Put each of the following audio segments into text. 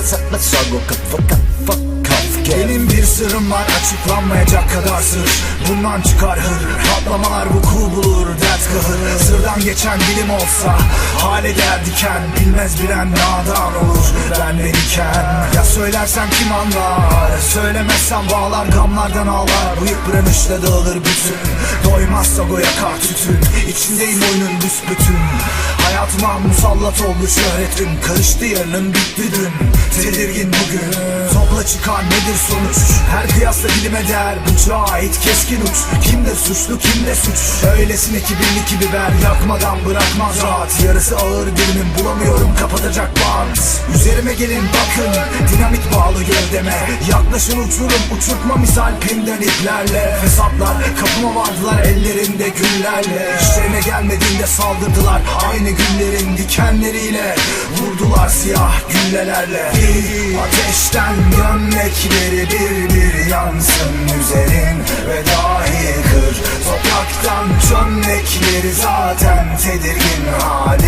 sakla sago kafa kafa kaf gel Benim bir sırrım var açıklanmayacak kadar sır. Bundan çıkar hır Patlamalar vuku bulur dert kahır. Sırdan geçen dilim olsa Hale der diken. Bilmez bilen nadan olur Ben verirken Ya söylersem kim anlar Söylemezsem bağlar gamlardan ağlar. Bu yıpranışla dağılır bütün Doymazsa go yakar tütün. İçindeyim oyunun büsbütün. Hayatıma musallat oldu şöhretim. Karıştı yarının bitti dün Tedirgin bugün. Topla çıkan nedir sonuç? Her kıyasla dilime değer Bıçağa ait keskin uç. Kimde suçlu kimde suç? Öylesine kibirli ki biber Yakmadan bırakmaz rahat. Yarısı ağır dilimin bulamıyorum kapatacak bant. Üzerime gelin bakın Dinamit bağlı gövdeme. Yaklaşın uçurum uçurtma misal pinden iplerle Fesatlar kapıma vardılar ellerinde güllerle. İşlerine gelmediğinde saldırdılar Aynı günlerin dikenleriyle Vurdular siyah güllelerle. Ateşten gömlekleri bir bir yansın üzerin. Ve dahi kır Topraktan çömlekleri zaten tedirgin halim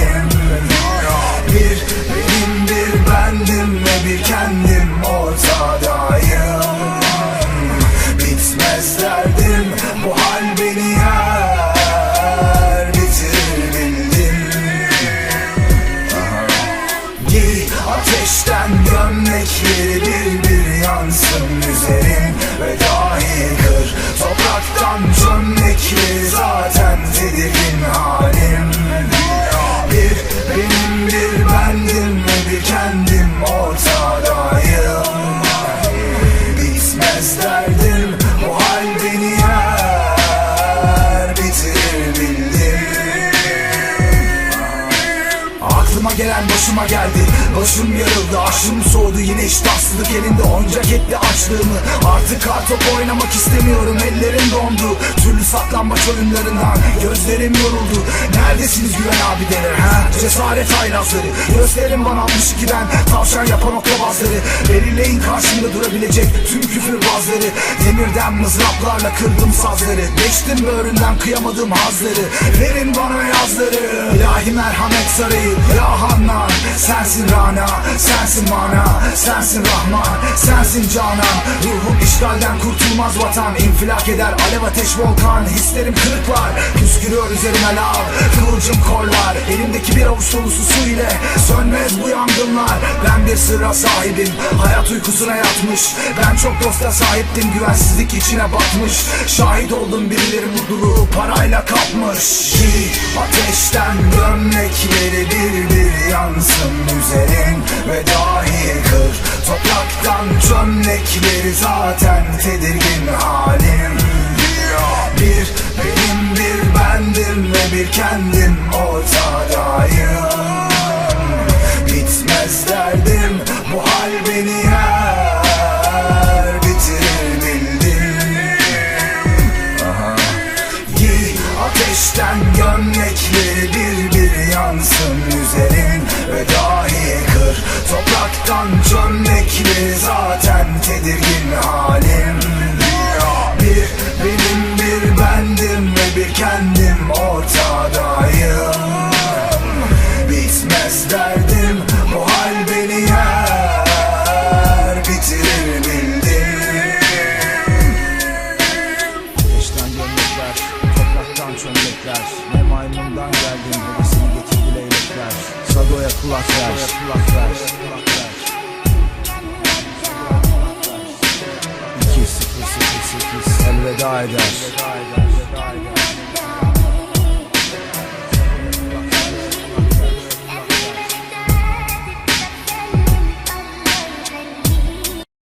gömlekleri bir bir yansın gelen başıma geldi. Başım yarıldı aşım soğudu. Yine iştahsızlık elinde oncak etti açlığımı. Artık kartop oynamak istemiyorum Ellerim dondu. Türlü saklambaç oyunlarından Gözlerim yoruldu. Neredesiniz güven abi denir ha? Cesaret haylazları Gösterin bana 62'den Tavşan yapan oklabazları Belirleyin karşımda durabilecek Tüm küfürbazları Demirden mızraplarla kırdım sazları. Geçtim böğründen kıyamadım hazları. Verin bana yazları. İlahi merhamet sarayı. Ya Hannan Sensin Rana Sensin mana Sensin Rahman Sensin Canan. Ruhum işgalden kurtulmaz vatan. İnfilak eder alev ateş volkan. Hislerim kırıklar Püskürüyor üzerime lav. Kıvılcım kol var. Elimdeki bir avuç dolusu su ile Sönmez bu yangınlar. Ben bir sırra sahibim. Hayat uykusuna yatmış. Ben çok dosta sahiptim Güvensizlik içine batmış. Şahit oldum birileri mutluluğu parayla kapmış. Giy ateşten gömlekleri bir bir yansın üzerin. Ve dahi kır topraktan çömlekleri zaten tedirgin halim. Bir benim bir bendim ve bir kendim ateşten gömlekleri bir bir yansın üzerin. Ve dahi kır topraktan çömlekleri zaten tedirgin halim. Bir benim bir bendim ve bir kendim ortadayım. Bitmez derdim bu hal beni yer çömlekler Ne maymundan geldin, hevesini getirdi leylekler Sagoya kulak ver, kulak ver 2008 elveda eder